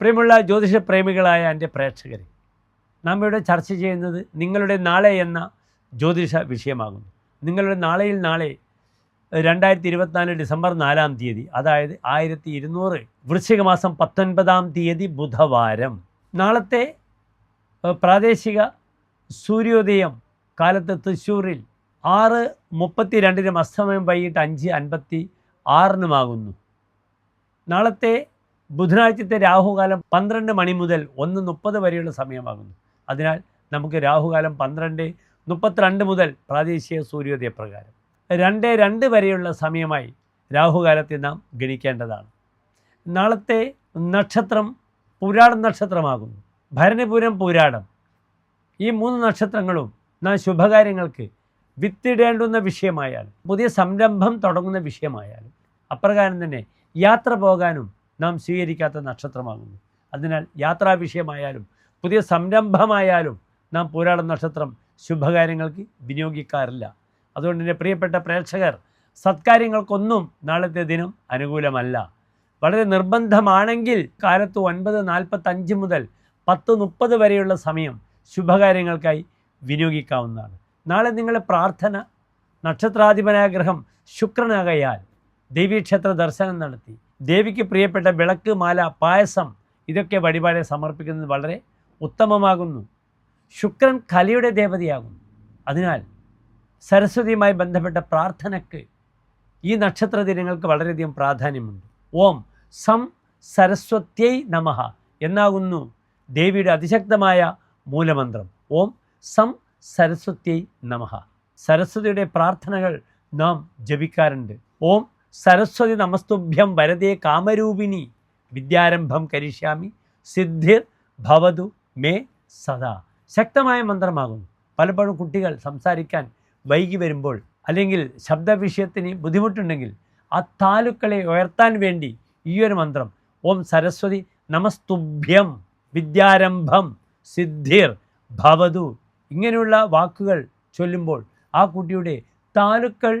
പ്രിയമുള്ള ജ്യോതിഷ പ്രേമികളായ എന്റെ പ്രേക്ഷകരെ നാം ഇവിടെ ചർച്ച ചെയ്യുന്നത് നിങ്ങളുടെ നാളെ എന്ന ജ്യോതിഷ വിഷയമാകുന്നു. നിങ്ങളുടെ നാളെയിൽ നാളെ രണ്ടായിരത്തി ഇരുപത്തിനാല് ഡിസംബർ നാലാം തീയതി അതായത് ആയിരത്തി ഇരുന്നൂറ് വൃശ്ചിക മാസം പത്തൊൻപതാം തീയതി ബുധവാരം. നാളത്തെ പ്രാദേശിക സൂര്യോദയം കാലത്ത് തൃശ്ശൂരിൽ ആറ് മുപ്പത്തി രണ്ടിനും അസ്തമയം വൈകിട്ട് അഞ്ച് അൻപത്തി ആറിനുമാകുന്നു നാളത്തെ ബുധനാഴ്ചത്തെ രാഹുകാലം പന്ത്രണ്ട് മണി മുതൽ ഒന്ന് മുപ്പത് വരെയുള്ള സമയമാകുന്നു. അതിനാൽ നമുക്ക് രാഹുകാലം പന്ത്രണ്ട് മുപ്പത്തിരണ്ട് മുതൽ പ്രാദേശിക സൂര്യോദയ പ്രകാരം രണ്ട് രണ്ട് വരെയുള്ള സമയമായി രാഹുകാലത്തെ നാം ഗണിക്കേണ്ടതാണ്. നാളത്തെ നക്ഷത്രം പുരാടം നക്ഷത്രമാകുന്നു. ഭരണപുരം പുരാടം ഈ മൂന്ന് നക്ഷത്രങ്ങളും നാം ശുഭകാര്യങ്ങൾക്ക് വിത്തിടേണ്ടുന്ന വിഷയമായാലും പുതിയ സംരംഭം തുടങ്ങുന്ന വിഷയമായാലും അപ്രകാരം തന്നെ യാത്ര പോകാനും നാം സ്വീകരിക്കാത്ത നക്ഷത്രമാകുന്നു. അതിനാൽ യാത്രാ വിഷയമായാലും പുതിയ സംരംഭമായാലും നാം പോരാടം നക്ഷത്രം ശുഭകാര്യങ്ങൾക്ക് വിനിയോഗിക്കാറില്ല. അതുകൊണ്ട് എന്റെ പ്രിയപ്പെട്ട പ്രേക്ഷകർ സത്കാര്യങ്ങൾക്കൊന്നും നാളത്തെ ദിനം അനുകൂലമല്ല. വളരെ നിർബന്ധമാണെങ്കിൽ കാലത്ത് ഒൻപത് നാൽപ്പത്തഞ്ച് മുതൽ പത്ത് മുപ്പത് വരെയുള്ള സമയം ശുഭകാര്യങ്ങൾക്കായി വിനിയോഗിക്കാവുന്നതാണ്. നാളെ നിങ്ങളെ പ്രാർത്ഥന നക്ഷത്രാധിപനായ ഗ്രഹം ശുക്രനാകയാൽ ദേവീക്ഷേത്ര ദർശനം നടത്തി. ദേവിക്ക് പ്രിയപ്പെട്ട വിളക്ക് മാല പായസം ഇതൊക്കെ വഴിപാടെ സമർപ്പിക്കുന്നത് വളരെ ഉത്തമമാകുന്നു. ശുക്രൻ കലയുടെ ദേവതയാകുന്നു. അതിനാൽ സരസ്വതിയുമായി ബന്ധപ്പെട്ട പ്രാർത്ഥനയ്ക്ക് ഈ നക്ഷത്ര ദിനങ്ങൾക്ക് വളരെയധികം പ്രാധാന്യമുണ്ട്. ഓം സം സരസ്വത്യൈ നമഹ എന്നാകുന്നു ദേവിയുടെ അതിശക്തമായ മൂലമന്ത്രം. ഓം സം സരസ്വത്യൈ നമഹ സരസ്വതിയുടെ പ്രാർത്ഥനകൾ നാം ജപിക്കാറുണ്ട്. ഓം സരസ്വതി നമസ്തുഭ്യം വരതേ കാമരൂപിണി. വിദ്യാരംഭം കരിഷ്യാമി. സിദ്ധിർ ഭവതു മേ സദാ. ശക്തമായ മന്ത്രമാകുന്നു. പലപ്പോഴും കുട്ടികൾ സംസാരിക്കാൻ വൈകി വരുമ്പോൾ അല്ലെങ്കിൽ ശബ്ദവിഷയത്തിന് ബുദ്ധിമുട്ടുണ്ടെങ്കിൽ ആ താലുക്കളെ ഉയർത്താൻ വേണ്ടി ഈ ഒരു മന്ത്രം ഓം സരസ്വതി നമസ്തുഭ്യം വിദ്യാരംഭം സിദ്ധിർ ഭവതു ഇങ്ങനെയുള്ള വാക്കുകൾ ചൊല്ലുമ്പോൾ ആ കുട്ടിയുടെ താലുക്കൾ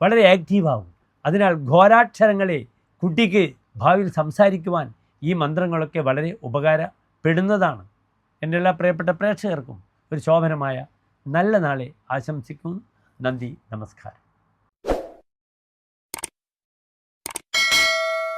വളരെ ആക്റ്റീവാകും അതിനാൽ ഘോരാക്ഷരങ്ങളെ കുട്ടിക്ക് ഭാവിയിൽ സംസാരിക്കുവാൻ ഈ മന്ത്രങ്ങളൊക്കെ വളരെ ഉപകാരപ്പെടുന്നതാണ്. എന്റെ എല്ലാ പ്രിയപ്പെട്ട പ്രേക്ഷകർക്കും ഒരു ശോഭനമായ നല്ല നാളെ ആശംസിക്കുന്നു. നന്ദി നമസ്കാരം.